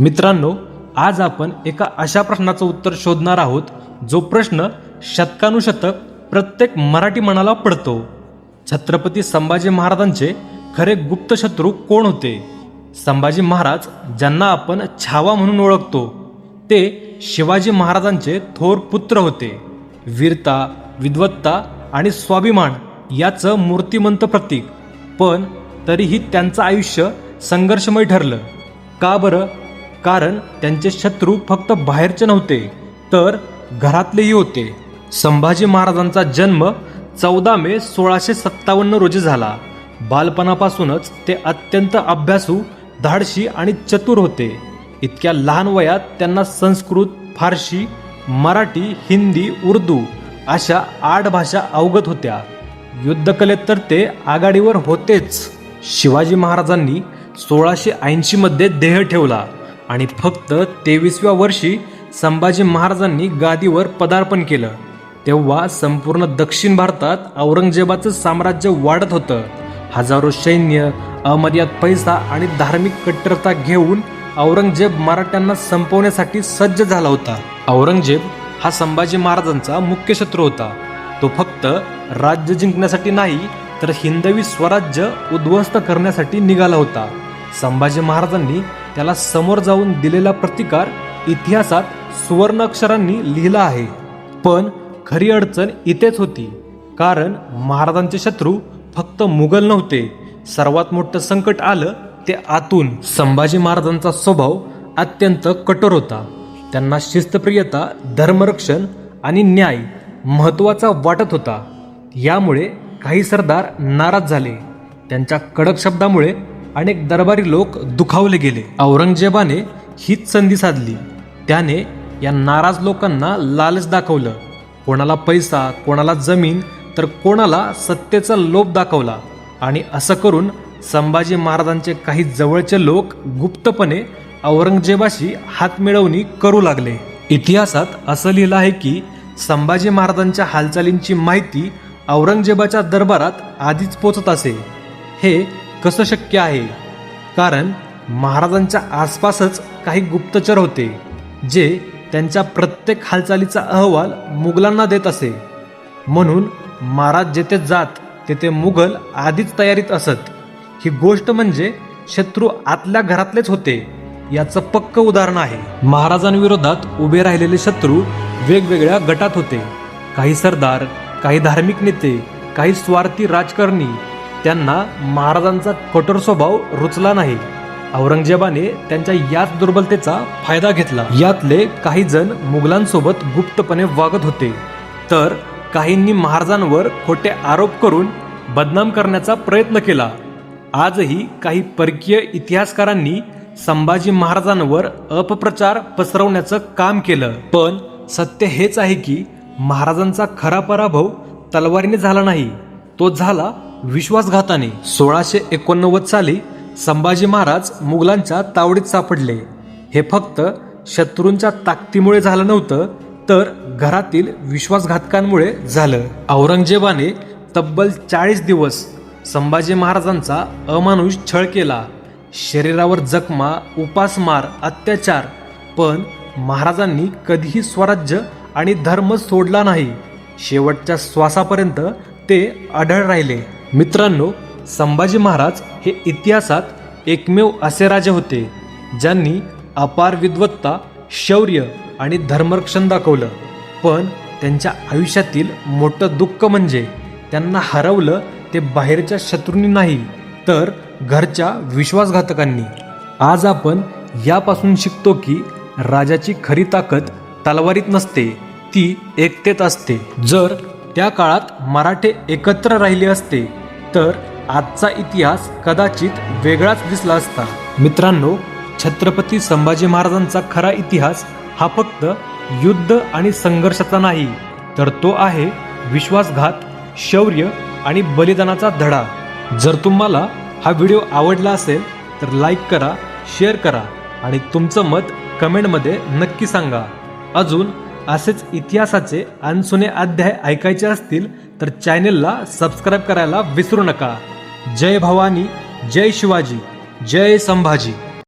मित्रांनो आज आपण एका अशा प्रश्नाचं उत्तर शोधणार आहोत जो प्रश्न शतकानुशतक प्रत्येक मराठी मनाला पडतो. छत्रपती संभाजी महाराजांचे खरे गुप्त शत्रू कोण होते? संभाजी महाराज ज्यांना आपण छावा म्हणून ओळखतो ते शिवाजी महाराजांचे थोर पुत्र होते. वीरता विद्वत्ता आणि स्वाभिमान याचं मूर्तिमंत प्रतीक. पण तरीही त्यांचं आयुष्य संघर्षमय ठरलं. का बरं? कारण त्यांचे शत्रू फक्त बाहेरचे नव्हते तर घरातलेही होते. संभाजी महाराजांचा जन्म चौदा मे सोळाशे सत्तावन्न रोजी झाला. बालपणापासूनच ते अत्यंत अभ्यासू धाडशी आणि चतुर होते. इतक्या लहान वयात त्यांना संस्कृत फारशी मराठी हिंदी उर्दू अशा आठ भाषा अवगत होत्या. युद्धकलेत तर ते आघाडीवर होतेच. शिवाजी महाराजांनी सोळाशे ऐंशीमध्ये देह ठेवला. आणि फक्त तेवीसव्या वर्षी संभाजी महाराजांनी गादीवर पदार्पण केलं. तेव्हा संपूर्ण दक्षिण भारतात औरंगजेबाचं साम्राज्य वाढत होतं. हजारो सैन्य अमर्याद पैसा आणि धार्मिक कट्टरता घेऊन औरंगजेब मराठ्यांना संपवण्यासाठी सज्ज झाला होता. औरंगजेब हा संभाजी महाराजांचा मुख्य शत्रू होता. तो फक्त राज्य जिंकण्यासाठी नाही तर हिंदवी स्वराज्य उद्ध्वस्त करण्यासाठी निघाला होता. संभाजी महाराजांनी त्याला समोर जाऊन दिलेला प्रतिकार इतिहासात सुवर्ण अक्षरांनी लिहिला आहे. पण खरी अडचण इथेच होती. कारण महाराजांचे शत्रू फक्त मुघल नव्हते. सर्वात मोठं संकट आलं ते आतून. संभाजी महाराजांचा स्वभाव अत्यंत कठोर होता. त्यांना शिस्तप्रियता धर्मरक्षण आणि न्याय महत्त्वाचा वाटत होता. यामुळे काही सरदार नाराज झाले. त्यांच्या कडक शब्दामुळे अनेक दरबारी लोक दुखावले गेले. औरंगजेबाने हीच संधी साधली. त्याने या नाराज लोकांना लालच दाखवलं. कोणाला पैसा कोणाला जमीन तर कोणाला सत्तेचा लोभ दाखवला. आणि असं करून संभाजी महाराजांचे काही जवळचे लोक गुप्तपणे औरंगजेबाशी हात मिळवणी करू लागले. इतिहासात असं लिहिलं आहे की संभाजी महाराजांच्या हालचालींची माहिती औरंगजेबाच्या दरबारात आधीच पोचत असे. हे कसं शक्य आहे? कारण महाराजांच्या आसपासच काही गुप्तचर होते जे त्यांच्या प्रत्येक हालचालीचा अहवाल मुघलांना देत असे. म्हणून महाराज जेथे जात तेथे मुघल आधीच तयारीत असत. ही गोष्ट म्हणजे शत्रू आतल्या घरातलेच होते याचं पक्क उदाहरण आहे. महाराजांविरोधात उभे राहिलेले शत्रू वेगवेगळ्या गटात होते. काही सरदार काही धार्मिक नेते काही स्वार्थी राजकारणी त्यांना महाराजांचा कठोर स्वभाव रुचला नाही. औरंगजेबाने त्यांच्या याच दुर्बलतेचा फायदा घेतला. यातले काही जण मुघलांसोबत गुप्तपणे वागत होते. तर काहींनी महाराजांवर खोटे आरोप करून बदनाम करण्याचा प्रयत्न केला. आजही काही परकीय इतिहासकारांनी संभाजी महाराजांवर अपप्रचार पसरवण्याचं काम केलं. पण सत्य हेच आहे की महाराजांचा खरा पराभव तलवारीने झाला नाही. तो झाला विश्वासघाताने सोळाशे एकोणनव्वद साली संभाजी महाराज मुघलांच्या तावडीत सापडले. हे फक्त शत्रूंच्या ताकदीमुळे झालं नव्हतं तर घरातील विश्वासघातकांमुळे झालं. औरंगजेबाने तब्बल चाळीस दिवस संभाजी महाराजांचा अमानुष छळ केला. शरीरावर जखमा उपासमार अत्याचार पण महाराजांनी कधीही स्वराज्य आणि धर्म सोडला नाही. शेवटच्या श्वासापर्यंत ते आढळ राहिले. मित्रांनो संभाजी महाराज हे इतिहासात एकमेव असे राजे होते ज्यांनी अपार विद्वत्ता शौर्य आणि धर्मरक्षण दाखवलं. पण त्यांच्या आयुष्यातील मोठं दुःख म्हणजे त्यांना हरवलं ते बाहेरच्या शत्रूंनी नाही तर घरच्या विश्वासघातकांनी. आज आपण यापासून शिकतो की राजाची खरी ताकद तलवारीत नसते ती एकतेत असते. जर त्या काळात मराठे एकत्र राहिले असते तर आजचा इतिहास कदाचित वेगळाच दिसला असता. मित्रांनो छत्रपती संभाजी महाराजांचा खरा इतिहास हा फक्त युद्ध आणि संघर्षाचा नाही तर तो आहे विश्वासघात शौर्य आणि बलिदानाचा धडा. जर तुम्हाला हा व्हिडिओ आवडला असेल तर लाईक करा शेअर करा आणि तुमचं मत कमेंटमध्ये नक्की सांगा. अजून असेच इतिहासाचे अनसुने अध्याय ऐकायचे असतील तर चॅनेलला सबस्क्राईब करायला विसरू नका. जय भवानी जय शिवाजी जय संभाजी.